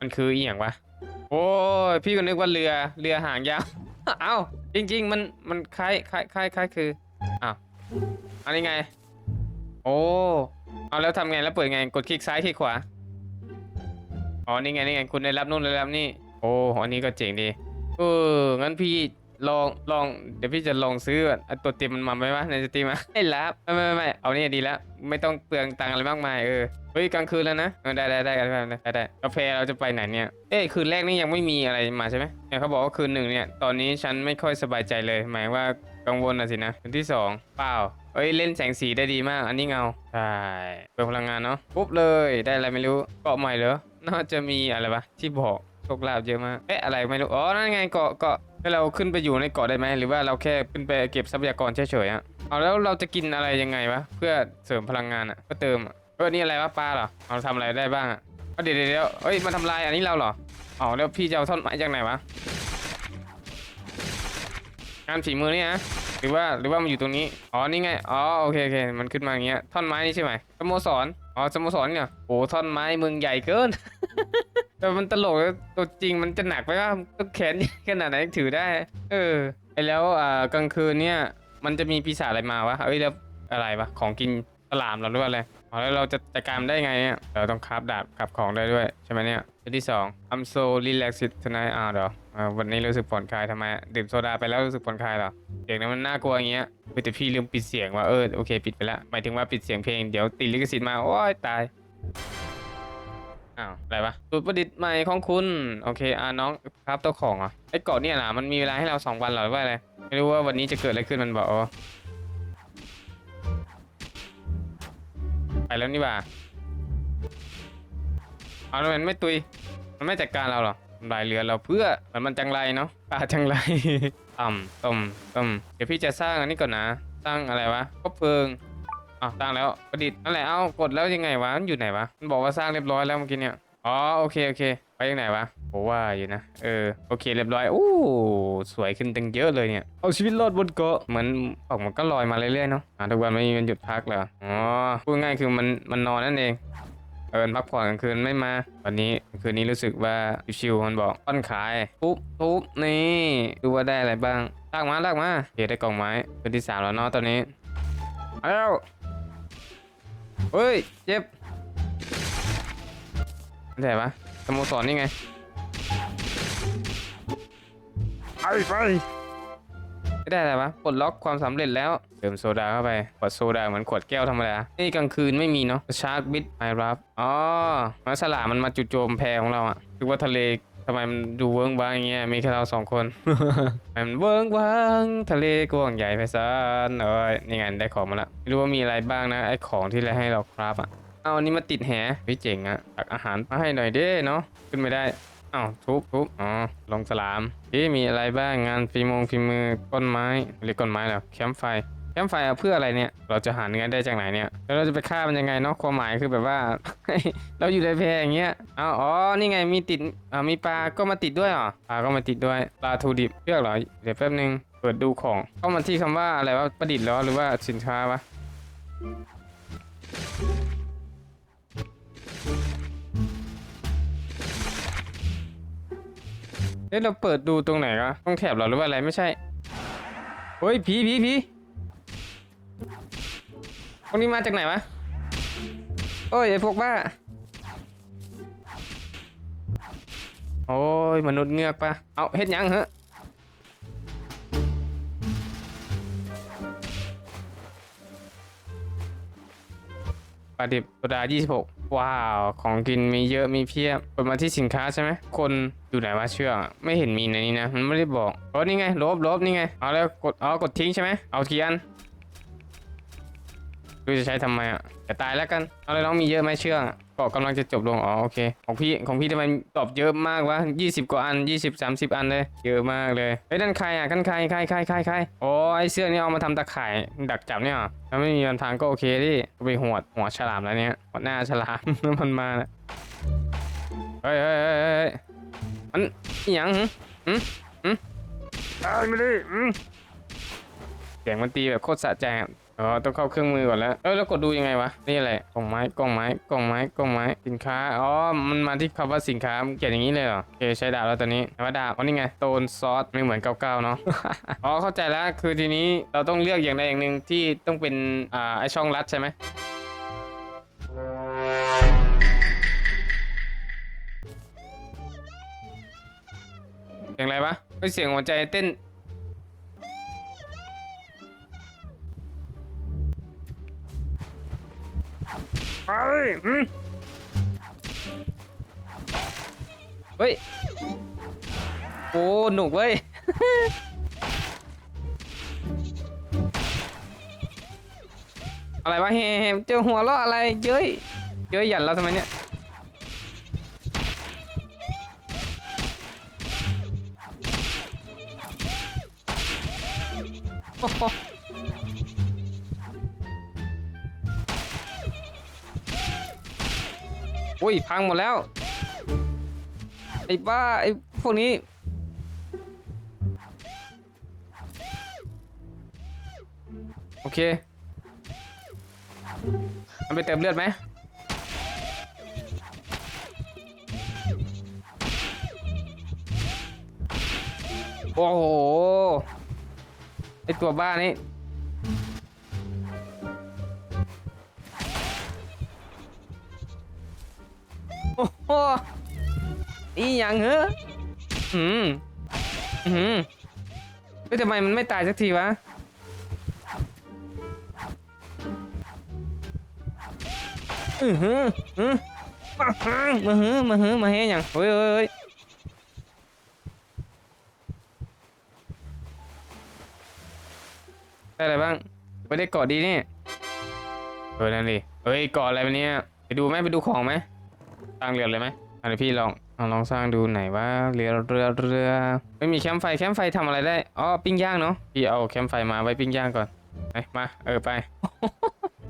มันคืออีหยังวะ โอ้ยพี่ก็นึกว่าเรือเรือหางยาว เอ้าจริง ๆ มันมันคล้ายคล้ายคล้ายคล้ายคืออ้าวอันนี้ไง โอ้เอาแล้วทำไงแล้วเปิดไงกดคลิกซ้ายคลิกขวาอ๋อนี่ไงนี่ไงคุณได้รับนู่นได้รับนี่ โอ้อันนี้ก็เจ๋งดีเอองั้นพี่ ลองลองเดี๋ยวพี่จะลองซื้อไอตัวเต็มมันมาไหมวะในสตรีมอะไม่รับไม่ไม่ไม่เอานี่ดีแล้วไม่ต้องเปลืองตังค์อะไรมากมายเออเฮ้ยกลางคืนแล้วนะเออได้ได้ได้ได้ได้ได้ได้กาแฟเราจะไปไหนเนี่ยเอ้ยคืนแรกนี่ยังไม่มีอะไรมาใช่ไหมเนี่ยเขาบอกว่าคืนหนึ่งเนี่ยตอนนี้ฉันไม่ค่อยสบายใจเลย หมายว่ากังวลนะสินะคืนที่สองเปล่าเอ้ยเล่นแสงสีได้ดีมาก อันนี้เงาใช่เปิดพลังงานเนาะปุ๊บเลยได้อะไรไม่รู้เกาะใหม่เหรอน่าจะมีอะไรวะที่บอกโชคลาภเยอะมากเอ๊ะอะไรไม่รู้อ๋อนั่นไงเกาะเกาะ ให้เราขึ้นไปอยู่ในเกาะได้ไหมหรือว่าเราแค่ขึ้นไปเก็บทรัพยากรเฉยๆอะเอาแล้วเราจะกินอะไรยังไงวะเพื่อเสริมพลังงานอะก็เติมเออนี่อะไรวะปลาเหรอเราทำอะไรได้บ้างอะเดี๋ยวเดี๋ยวเดี๋ยวเอ้ยมาทำลายอันนี้เราเหรออ๋อแล้วพี่จะเอาท่อนไม้จากไหนวะงานฝีมือนี่นะหรือว่าหรือว่ามันอยู่ตรงนี้อ๋อนี่ไงอ๋อโอเคโอเคมันขึ้นมาอย่างเงี้ยท่อนไม้นี่ใช่ไหมสโมสรอ๋อสโมสรเนี่ยโอ้ท่อนไม้มึงใหญ่เกิน แต่มันตลกนะตัวจริงมันจะหนักไปว่าต้องแขนใหญ่ขนาดไหนถือได้ เออไอแล้วอ่ากลางคืนเนี่ยมันจะมีปีศาจอะไรมาวะเอ้ยแล้วอะไรวะของกินฉลามเราหรือว่าอะไรอ๋อแล้วเราจะจัดการได้ไงเนี่ยเราต้องคราฟดาบคราฟของได้ด้วยใช่ไหมเนี่ยอันที่สอง I'm so relaxed tonight อ่าเดี๋ยวอ่าวันนี้รู้สึกผ่อนคลายทำไมดื่มโซดาไปแล้วรู้สึกผ่อนคลายเหรอเสียงนั้นมันน่ากลัวอย่างเงี้ยเฮ้ยแต่พี่ลืมปิดเสียงว่าเออโอเค ปิดไปละหมายถึงว่าปิดเสียงเพลงเดี๋ยวติดลิขสิทธิ์มาโอ้ยตาย อ้าวอะไรวะสูตรประดิษฐ์ใหม่ของคุณ โอเคอ่าน้องครับเจ้าของเหรอะไอ้เกาะเนี่ยนะมันมีเวลาให้เราสองวันเหรอหรือว่าอะไรไม่รู้ว่าวันนี้จะเกิดอะไรขึ้นมันบอกอ๋อไปแล้วนี่บ่าเอาแล้วมันไม่ตุย มันไม่จัดการเราเหรอทำลายเรือเราเพื่อมันมันจังไรเนาะปลาจังไร ต่ำต้มต้มเดี๋ยวพี่จะสร้างอันนี้ก่อนนะ สร้างอะไรวะคบเพลิง อะสร้างแล้วประดิษฐ์นั่นแหละเอ้ากดแล้วยังไงวะมันอยู่ไหนวะมันบอกว่าสร้างเรียบร้อยแล้วเมื่อกี้เนี่ยอ๋อโอเคโอเค ไปยังไหนวะโหว่าอยู่นะเออโอเคเรียบร้อยอู้สวยขึ้นตั้งเยอะเลยเนี่ยเอาชีวิตรอดบนเกาะเหมือนออกมันก็ลอยมาเรื่อยๆเนาะอะทุกวันไม่มีวันหยุดพักเหรออ๋อพูดง่ายคือมันมันนอนนั่นเองเอินพักผ่อนกลางคืนไม่มา วันนี้คืนนี้รู้สึกว่าชิวๆมันบอกต้นขายปุ๊บปุ๊บนี่ดูว่าได้อะไรบ้างลากมาลากมาเดี๋ยวได้กล่องไม้คืนที่สามแล้วเนาะตอนนี้เอาแล้ว เฮ้ย เจ็บไม่ใช่ปะสโมสรนี่ไง ไปไปไม่ได้อะไรวะปลดล็อกความสำเร็จแล้ว เติมโซดาเข้าไป ขวดโซดาเหมือนขวดแก้วธรรมดา นี่กลางคืนไม่มีเนาะ ชาร์กบิทไอรับ อ๋อมันสลามมันมาจู่โจมแพของเราอะคือว่าทะเล ทำไมมันดูเวิ้งว้างอย่างเงี้ย มีแค่เราสองคนทำไมมันเวิ้งว้างทะเลกว้างใหญ่ไพศาลเอ้ยนี่ไงได้ของมาละไม่รู้ว่ามีอะไรบ้างนะไอของที่เราให้เราครับอะเอาอันนี้มาติดแหวิเจ๋งอะตักอาหารมาให้หน่อยเด้เนาะขึ้นไม่ได้อ้าวทุบทุบอ๋อลงสลามเอ๊ะมีอะไรบ้างงานฝีมงฝีมือก้นไม้เรียกก้นไม้เหรอแคมป์ไฟแค มป์ไฟเพื่ออะไรเนี่ย เราจะหาเนื้อได้จากไหนเนี่ย แล้วเราจะไปฆ่ามันยังไงเนาะ ความหมายคือแบบว่า เราอยู่ในแพอย่างเงี้ยอ้าวอ๋อ นี่ไง มีติดอ่ามีปลา ก็มาติดด้วยเหรอ ปลา ก็มาติดด้วย ปลาทูดิบเลือกเหรอ เดี๋ยวแป๊บนึง เปิดดูของ เข้ามาที่คำว่าอะไรวะประดิษฐ์เหรอหรือว่าสินค้าวะเอ๊ะเราเปิดดูตรงไหนวะต้องแถบเหรอหรือว่าอะไรไม่ใช่ เฮ้ยผีผีผี พวกนี้มาจากไหนวะ โอ้ยไอพวกบ้า โอ้ยมนุษย์เงือกปะเอาเฮ็ดยังเหรอปลาดิบโซดา26 ว้าว ของกินมีเยอะมีเพียบเปิดมาที่สินค้าใช่ไหม คนอยู่ไหนวะเชื่อ ไม่เห็นมีในนี้นะ มันไม่ได้บอกโอ้นี่ไงลบลบนี่ไง เอาแล้วกด อ๋อ กดทิ้งใช่ไหม เอากี่อัน ดูจะใช้ทำไมอะจะตายแล้วกันเอาเลยน้องมีเยอะไหมเชื่อกอะเกาะกำลังจะจบลงอ๋อโอเคของพี่ของพี่ทำไมตอบเยอะมากวะ20 กว่าอัน 20 30 อันเลยเยอะมากเลยเฮ้ยนั่นใครอะกันใครใครใครใครใครโอ้ไอเสื้อนี่เอามาทำตะข่ายดักจับเนี่ยเหรอถ้าไม่มีวันทางก็โอเคดิก็ไปหวดหัวฉลามแล้วเนี่ยหัวหน้าฉลามมันมาแล้วเฮ้ยเฮ้ยเฮ้ยเฮ้ยมันอิหยังหึหึหึตายไม่ได้อืมเสียงมันตีแบบโคตรสะใจ อ๋อต้องเข้าเครื่องมือก่อนแล้วเออแล้วกดดูยังไงวะนี่อะไรกล่องไม้กล่องไม้กล่องไม้กล่องไม้สินค้าอ๋อมันมาที่คำว่าสินค้ามันเขียนอย่างนี้เลยเหรอโอเคใช้ดาบแล้วตอนนี้แต่ว่าดาบอ๋อนี่ไงโตนซอสไม่เหมือนเก้าเก้าเนาะอ๋อเข้าใจแล้วคือทีนี้เราต้องเลือกอย่างใดอย่างหนึ่งที่ต้องเป็นอ่าไอช่องลัดใช่ไหมเสียงไรปะเสียงหัวใจเต้น เฮ้ยอืมเฮ้ย โอ้หนุกเว้ย อะไรวะเฮ้เฮ้เจอหัวเราะอะไร เย้ย เย้ยหยันเราทำไมเนี่ย อุ้ยพังหมดแล้ว ไอ้บ้าไอ้พวกนี้ โอเค มันไปเติมเลือดไหมโอ้โห ไอตัวบ้านี่ ยังเหรออืมอืมเฮ้ยทำไมมันไม่ตายสักทีวะ อือหืออือมาหือมาหือมาหือมาเฮียหยังเฮ้ยเฮ้ยเฮ้ยได้อะไรบ้าง ไม่ได้กาะดีนี่เออนั่นดิเฮ้ยกาะอะไรวะเนี่ยไปดูไหมไปดูของไหมสร้งเรือเลยไหมอันนี้พี่ลอง เอาลองสร้างดูไหนว่าเรือเรือเรือไม่มีแคมป์ไฟแคมป์ไฟทำอะไรได้อ๋อปิ้งย่างเนาะพี่เอาแคมป์ไฟมาไว้ปิ้งย่างก่อนไปมาเออไป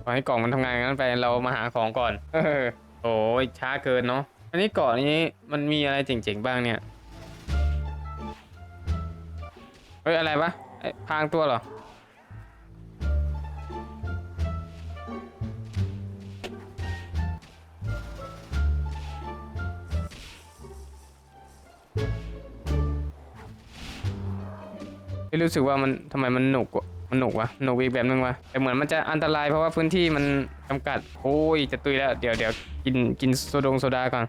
ขอให้กล่องมันทำงานงั้นไปเรามาหาของก่อน เออโอ้ยช้าเกินเนาะอันนี้เกาะนี้มันมีอะไรเจ๋งๆบ้างเนี่ยเฮ้ยอะไรวะพางตัวเหรอ พี่รู้สึกว่ามันทำไมมันหนุกวะมันหนุกวะหนุกอีกแบบนึงวะแต่เหมือนมันจะอันตรายเพราะว่าพื้นที่มันจำกัดโอ้ยจะตุยแล้วเดี๋ยวเดี๋ยวกินกินโซดงโซดาก่อน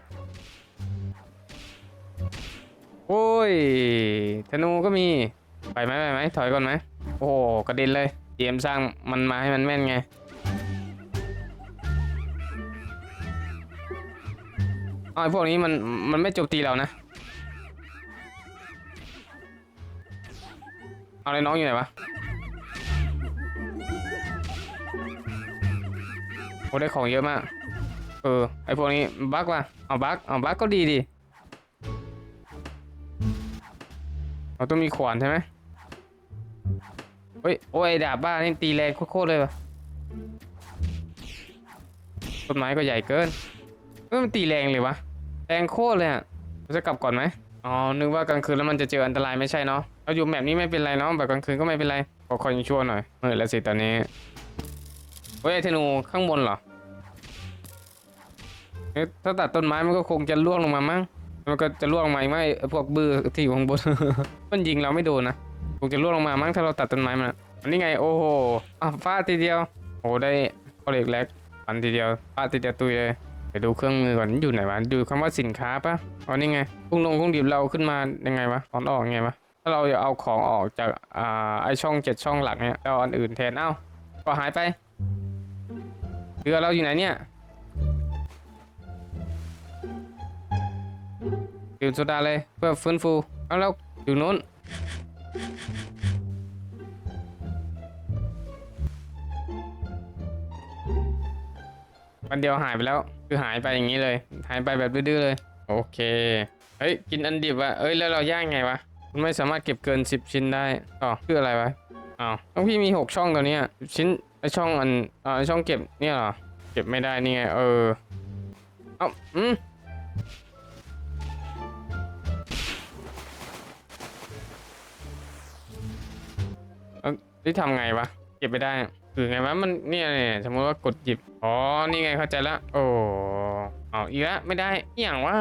โอ้ยธนูก็มีไปไหมไปไหมถอยก่อนไหมโอ้โกระเด็นเลยเตรียมสร้างมันมาให้มันแม่นไงไอ้พวกนี้มันมันไม่โจมตีเรานะ เอาเลยน้องอยู่ไหนวะโอ้ได้ของเยอะมาก เออ ไอพวกนี้บักว่ะ เอาบักเอาบักก็ดีดิ เราต้องมีขวานใช่ไหมเฮ้ย โอ้ยดาบบ้านี่ตีแรงโคตรเลยวะต้นไม้ก็ใหญ่เกินเออมันตีแรงเลยวะ แรงโคตรเลยอะ จะกลับก่อนไหมอ๋อ นึกว่ากลางคืนแล้วมันจะเจออันตรายไม่ใช่เนาะ เราอยู่แบบนี้ไม่เป็นไรเนาะแบบกลางคืนก็ไม่เป็นไรขอคอยชั่วหน่อยเออแล้วสิตอนนี้เฮ้ยไอ้ธนูข้างบนเหรอเอ๊ะถ้าตัดต้นไม้มันก็คงจะล่วงลงมามั้งมันก็จะล่วงมาอีกไหมพวกบือที่อยู่ข้างบนมันยิงเราไม่โดนนะคงจะล่วงลงมามั้งถ้าเราตัดต้นไม้มันอันนี้ไงโอ้โหอะฟาดทีเดียวโอ้ได้ข้อเล็กแรกฟันทีเดียวฟาดทีเดียวตุยเลยไปดูเครื่องมือก่อนอยู่ไหนวะดูคำว่าสินค้าปะอ๋อนี่ไงพุ่งลงพุ่งดิบเราขึ้นมายังไงวะตอนออกยังไงวะ ถ้าเราเอาของออกจากอ่าไอช่องเจ็ดช่องหลักเนี่ยเอาอันอื่นแทนเอ้าก็หายไปเรือเราอยู่ไหนเนี่ยดื่มโซดาเลยเพื่อฟื้นฟูเอาแล้วอยู่นู้นวันเดียวหายไปแล้วคือหายไปอย่างนี้เลย หายไปแบบดื้อเลย โอเค เฮ้ย กินอันดิบอะเอ้ย แล้วเราย่างไงวะ มันไม่สามารถเก็บเกิน 10 ชิ้นได้อ๋อคืออะไรวะอ้าวต้องพี่มี 6 ช่องตัวเนี้ยชิ้นไอช่องอันอ่าไอช่องเก็บเนี่ยเหรอเก็บไม่ได้นี่ไงเออเอ้าอืมนี่ทำไงวะ เก็บไม่ได้คือไงวะมันเนี่ยเนี่ยสมมติว่ากดหยิบอ๋อนี่ไงเข้าใจละโอ้เอาอีกแล้วไม่ได้อย่างว่า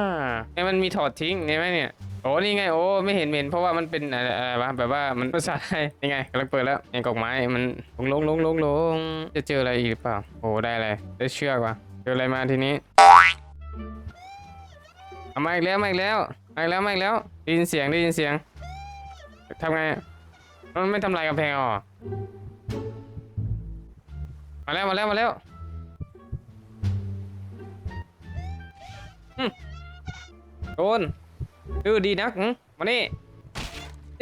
ไอ้มันมีถอดทิ้งใช่ไหมเนี่ย โอ้นี่ไงโอ้ไม่เห็นเห็นเพราะว่ามันเป็นอะไรวะแบบว่ามันภาษาไทยนี่ไงกำลังเปิดแล้วไอ้กอกไม้มันลงลงลงลงลงจะเจออะไรอีกหรือเปล่าโอ้ได้อะไรได้เชือกว่ะเจออะไรมาทีนี้เอามาอีกแล้วมาอีกแล้วมาอีกแล้วมาอีกแล้วได้ยินเสียงได้ยินเสียงทำไงมันไม่ทำลายกำแพงอ๋อมาแล้วมาแล้วมาแล้วโดน ดื้อดีนักมานี่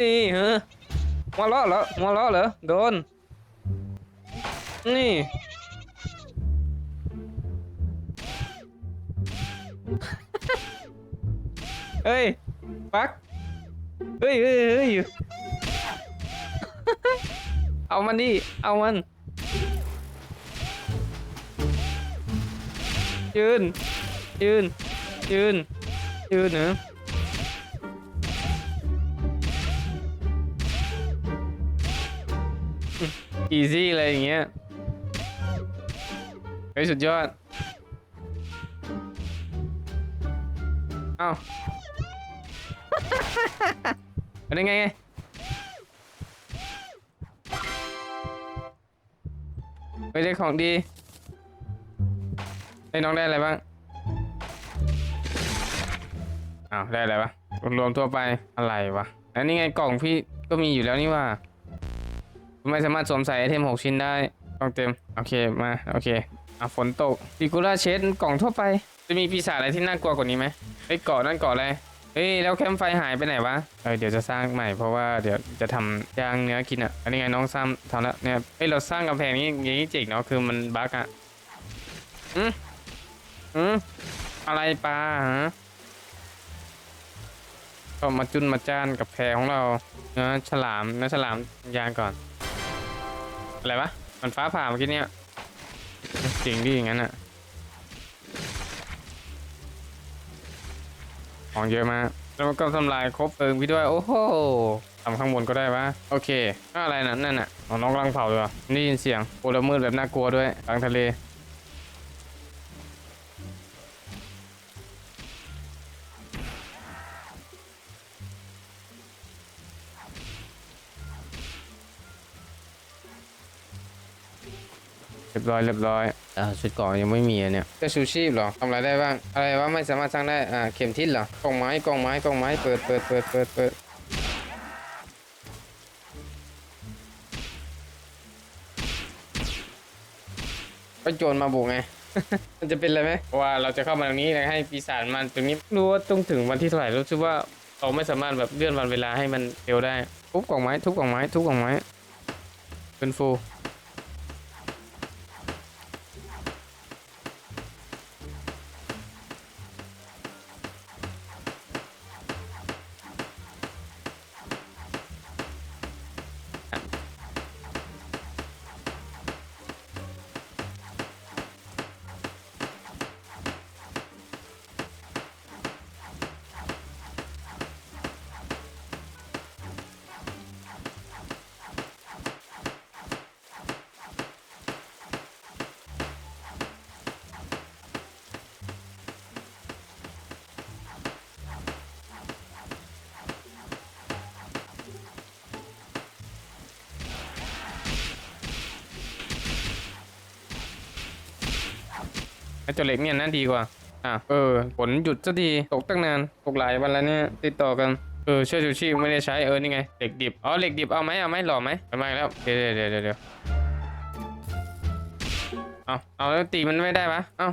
นี่เหรอหัวล้อเหรอหัวล้อเหรอโดนนี่เฮ้ยปักเฮ้ยเฮ้ยเฮ้ยเอามันดิเอามันยืนยืนยืนยืนเหรอ อีซี่อะไรอย่างเงี้ยเฮ้ยสุดยอดเอ้าเป็นยังไงไม่ได้ของดีไอ้น้องได้อะไรบ้างอ้าวได้อะไรวะรวมๆทั่วไปอะไรวะอันนี้ไงกล่องพี่ก็มีอยู่แล้วนี่ว่า ไม่สามารถสวมใส่ไอเทมหกชิ้นได้กล่องเต็ม โอเค มา โอเคอะฝนตกปิกูล่าเชดกล่องทั่วไป จะมีปีศาจอะไรที่น่ากลัวกว่านี้ไหมไอ้ยเกาะนั่นเกาะอะไรเฮ้ยแล้วแคมไฟหายไปไหนวะเออเดี๋ยวจะสร้างใหม่เพราะว่าเดี๋ยวจะทำย่างเนื้อกินอะ อันนี้ไงน้องซ้ำทำแล้วเนี่ยเฮ้ยเราสร้างกำแพงนี้อย่างนี้เจ๋งเนาะคือมันบั๊กอะอืมอืมอะไรปลาฮะก็มาจุนมาจ้านกับแพรของเราเนื้อฉลามเนื้อฉลามยางก่อน อะไรวะ มันฟ้าผ่าเมื่อกี้เนี่ยจริงดิอย่างนั้นอะของเยอะมาก แล้วมันก็ทำลายครบเพลิงพี่ด้วย โอ้โหทำข้างบนก็ได้ปะโอเคอะไรนะั่นน่ะ น้องกำลังเผาอยู่อนี่ยินเสียงโอ้แล้วมืดแบบน่ากลัวด้วยกลางทะเล รียบร้อยเรียบร้อยอ่าชุดเก่อนยังไม่มีอะเนี่ยจะชูชีพเหรอทำอะไรได้บ้าง อะไรวะไม่สามารถสร้างได้อ่าเข็มทิศเหรอกล่องไม้กล่องไม้กล่องไม้เปิดเปิดเปิดเปิดเปิดก็โจรมาบุกไง มันจะเป็นอะไรไหมเพราะว่าเราจะเข้ามาตรงนี้แล้วให้ปีศาจมันตรงนี้ไม่รู้ว่าต้องถึงวันที่เท่าไหร่รู้สึกว่าเราไม่สามารถแบบเลื่อนวันเวลาให้มันเร็วได้ทุบกล่องไม้ทุบกล่องไม้ทุบกล่องไม้เป็นฟู ไอ้ตัวเล็กเนี่ยน่าดีกว่า อะเออฝนหยุดสักทีตกตั้งนานตกหลายวันแล้วเนี่ยติดต่อกันเออเชือกชูชีพไม่ได้ใช้เออนี่ไงเหล็กดิบอ๋อเหล็กดิบเอาไหมเอาไหมหล่อไหมไปมาอีกแล้วเดี๋ยวเดี๋ยวเดี๋ยวเดี๋ยวเอาเอาแล้วตีมันไม่ได้ปะเอา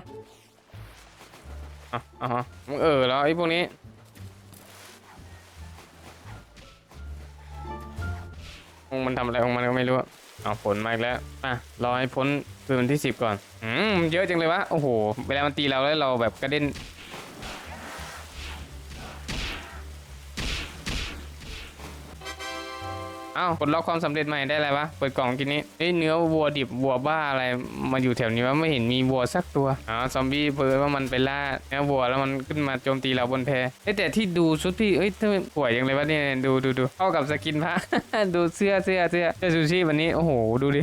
เอาเอาเอามึงเออแล้วไอ้พวกนี้มันทำอะไรของมันก็ไม่รู้อะ เอาฝนมาอีกแล้วอะรอให้พ้นคืนวันที่สิบก่อน อืมมันเยอะจังเลยวะ โอ้โห เวลามันตีเราแล้วเราแบบกระเด็น เอ้าปลดล็อกความสำเร็จใหม่ได้อะไรวะ เปิดกล่องกินนี้เอ้ยเนื้อวัวดิบวัวบ้าอะไรมาอยู่แถวนี้วะไม่เห็นมีวัวสักตัวอ๋อซอมบี้เพิ่ว่ามันไปล่าเนื้อวัวแล้วมันขึ้นมาโจมตีเราบนแพเอ้แต่ที่ดูชุดพี่เอ้ยทำไมป่วยยังเลยวะเนี่ยดูดูดูเข้ากับสกินพระดูเสื้อเสื้อเสื้อเสื้อซูชิวันนี้โอ้โหดูดิ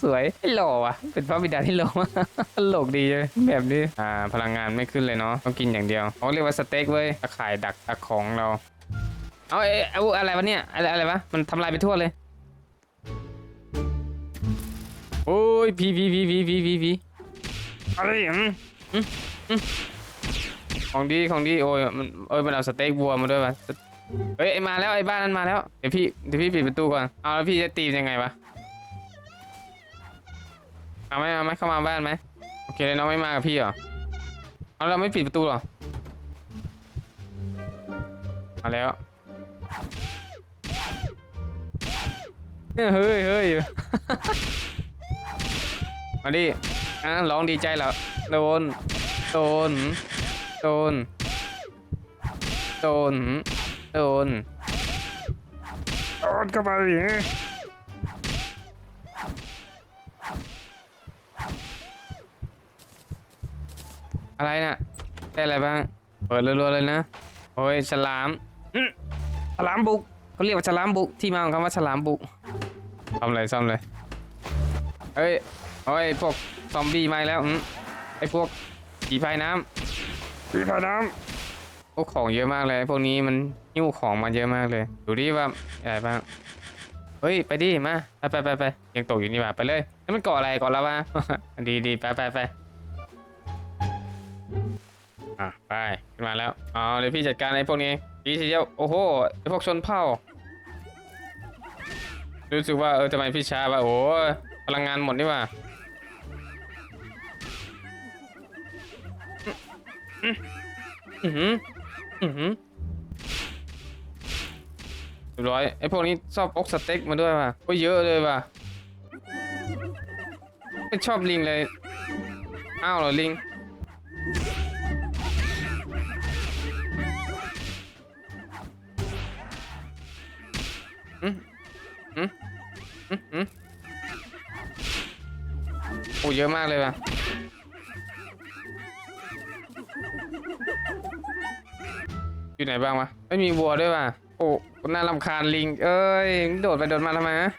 สวยหล่อว่ะ เป็นพระบิดาที่หล่อตลกดีเลยแบบนี้อ่าพลังงานไม่ขึ้นเลยเนาะต้องกินอย่างเดียวเขาเรียกว่าสเต็กเว้ยตะข่ายดักตะของเรา เอาเอ้ยเอาอะไรวะเนี่ยอะไรอะไรวะมันทำลายไปทั่วเลย โอ้ยพีพีพีพีพีพีพีอะไรอืมอืมอืมของดีของดีโอ้ยมันเอ้ยมันเอาสเต็กวัวมาด้วยวะเฮ้ยไอ้มาแล้วไอ้บ้านนั้นมาแล้วเดี๋ยวพี่เดี๋ยวพี่ปิดประตูก่อนเอาแล้วพี่จะตีมันยังไงวะเอาไหมเอาไหมเข้ามาบ้านไหมโอเคเลยน้องไม่มากับพี่เหรอเอาเราไม่ปิดประตูเหรอมาแล้ว เฮ้ยเฮ้ย มาดิอะร้องดีใจเหรอโดน โดน โดน โดน โดน โดนเข้าไปดิอะไรน่ะได้อะไรบ้าง เปิดรัวๆเลยนะ โอ้ยฉลามอื้อ ฉลามบุกเขาเรียกว่าฉลามบุกที่มาของคำว่าฉลามบุกซ่อมเลยซ่อมเลยเฮ้ยเฮ้ยพวกซอมบี้มาอีกแล้วอืมไอพวกผีพายน้ำผีพายน้ำพวกของเยอะมากเลยพวกนี้มันหิ้วของมาเยอะมากเลย ดูดิว่าอะไรบ้างเฮ้ยไปดิมาไปไปไปไปยังตกอยู่นี่หว่าไปเลยแล้วมันเกาะอะไรเกาะแล้ววะดีดีไปไปไป อะไปขึ้นมาแล้วเอาเดี๋ยวพี่จัดการไอ้พวกนี้ดีทีเดียวโอ้โหไอ้พวกชนเผ่า รู้สึกว่าเออทำไมพี่ช้าวะโอ้พลังงานหมดนี่ว่าอืมอือหืออือหือเรียบร้อยไอ้พวกนี้ชอบอกสเต็กมาด้วยว่ะโอ้ยเยอะเลยว่ะไม่ชอบลิงเลยอ้าวเหรอลิง โอ้เยอะมากเลยว่ะอยู่ไหนบ้างวะไม่มีวัวด้วยว่ะโอ้น่ารำคาญลิง เอ้ยโดดไปโดดมาทำไมฮะ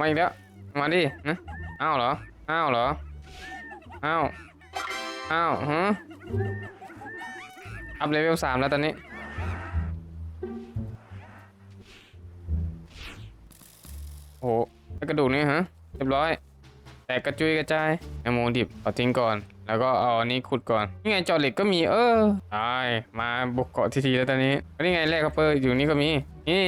มาอีกแล้ว มาดินะอ้าวเหรอ อ้าวเหรอ อ้าว อ้าวฮะ อัพเลเวลสามแล้วตอนนี้ โอ้โหกระดูกนี่ฮะ เรียบร้อย แตกกระจุยกระจายแอมโมดิบเอาทิ้งก่อน แล้วก็เอาอันนี้ขุดก่อน นี่ไงจอเหล็กก็มี เออตายมาบุกเกาะทีทีแล้วตอนนี้ นี่ไงแร่คัพเปอร์อยู่นี่ก็มี นี่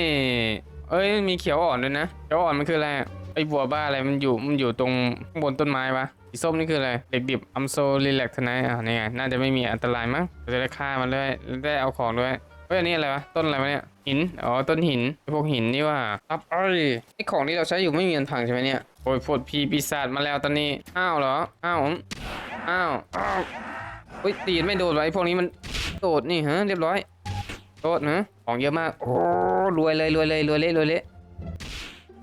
เอ้ยมีเขียวอ่อนด้วยนะ เขียวอ่อนมันคืออะไร ไอ้บัวบ้าอะไรมันอยู่มันอยู่ตรงข้างบนต้นไม้ปะสีส้มนี่คืออะไร เด็กดิบอัมโซรีแลกทนายอะนี่ไง น่าจะไม่มีอันตรายมั้งเราจะได้ฆ่ามันเลยแล้วได้เอาของด้วยเฮ้ยอันนี้อะไรวะ ต้นอะไรวะเนี่ย หิน อ๋อ ต้นหิน พวกหินนี่ว่าครับเอ้ยไอ้ของที่เราใช้อยู่ไม่มีอันพังใช่ไหมเนี่ย โอ้ยพวดพีปีศาจมาแล้วตอนนี้ อ้าวเหรอ อ้าวอ้าวอ้าวเฮ้ยตีนไม่โดนไอ้พวกนี้มันโดดนี่ฮะ เรียบร้อย โดดนะของเยอะมาก โอ้รวยเลยรวยเลยรวยเละรวยเละ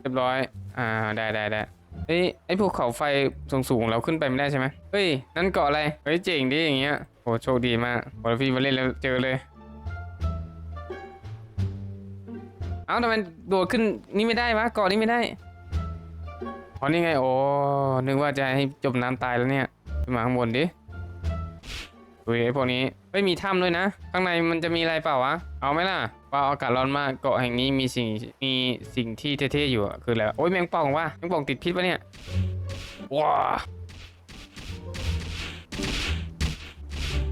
เรียบร้อย อ่า ได้ได้ได้ เฮ้ยไอ้ภูเขาไฟสูงสูงๆเราขึ้นไปไม่ได้ใช่ไหมเฮ้ยนั่นเกาะอะไรเฮ้ยเจ๋งดิอย่างเงี้ยโหโชคดีมากพอพี่มาเล่นแล้วเจอเลยเอ้าทำไมโดดขึ้นนี่ไม่ได้วะเกาะนี่ไม่ได้เพราะนี่ไงโอ้นึกว่าจะให้จมน้ำตายแล้วเนี่ยขึ้นมาข้างบนดิ ดูดิไอพวกนี้ไม่มีถ้ำด้วยนะ ข้างในมันจะมีอะไรเปล่าวะ เอาไหมล่ะว่าอากาศร้อนมากเกาะแห่งนี้มีสิ่งมีสิ่งที่เท่ๆอยู่อะคืออะไรโอ้ยแมงป่องวะแมงป่องติดพิษปะเนี่ยว้า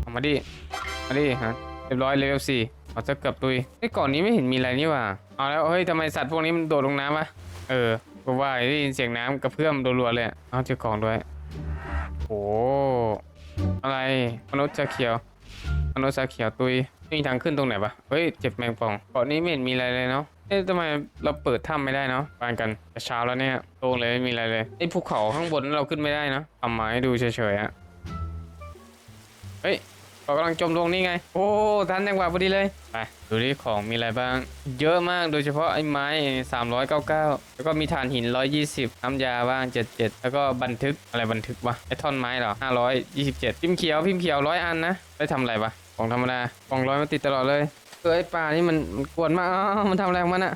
เอามาดิมาดิฮะเรียบร้อยเลเวลสี่เอาจะเกือบตุยไอ้ก่อนนี้ไม่เห็นมีอะไรนี่ว่าเอาแล้วเฮ้ยทำไมสัตว์พวกนี้มันโดดลงน้ำวะเออก็ว่าได้ยินเสียงน้ำกระเพื่อมรัวๆเลยเอาเจอของด้วยโอ้ อะไรมนุษย์ชาเขียวมนุษย์ชาเขียวตุยมีทางขึ้นตรงไหนปะเฮ้ยเจ็บแมงป่องเกาะนี้ไม่เห็นมีอะไรเลยเนาะเอ๊ะทำไมเราเปิดถ้ำไม่ได้เนาะปานกันแต่เช้าแล้วเนี่ยโล่งเลยไม่มีอะไรเลยไอ้ภูเขาข้างบนเราขึ้นไม่ได้เนาะทำมาให้ดูเฉยๆอะเฮ้ย เขากำลังจมลงนี่ไง โอ้ทันจังหวะพอดีเลยไปดูดิของมีอะไรบ้าง เยอะมากโดยเฉพาะไอ้ไม้ 399 แล้วก็มีถ่านหิน 120น้ำยาบ้าง 77 แล้วก็บันทึกอะไรบันทึกวะไอ้ท่อนไม้เหรอ 527 พิมพ์เขียวพิมพ์เขียวร้อยอันนะได้ทำอะไรวะของธรรมดากล่องร้อยมาติดตลอดเลยเออไอ้ปลานี่มันมันกวนมากอ้าวมันทำอะไรของมันอะ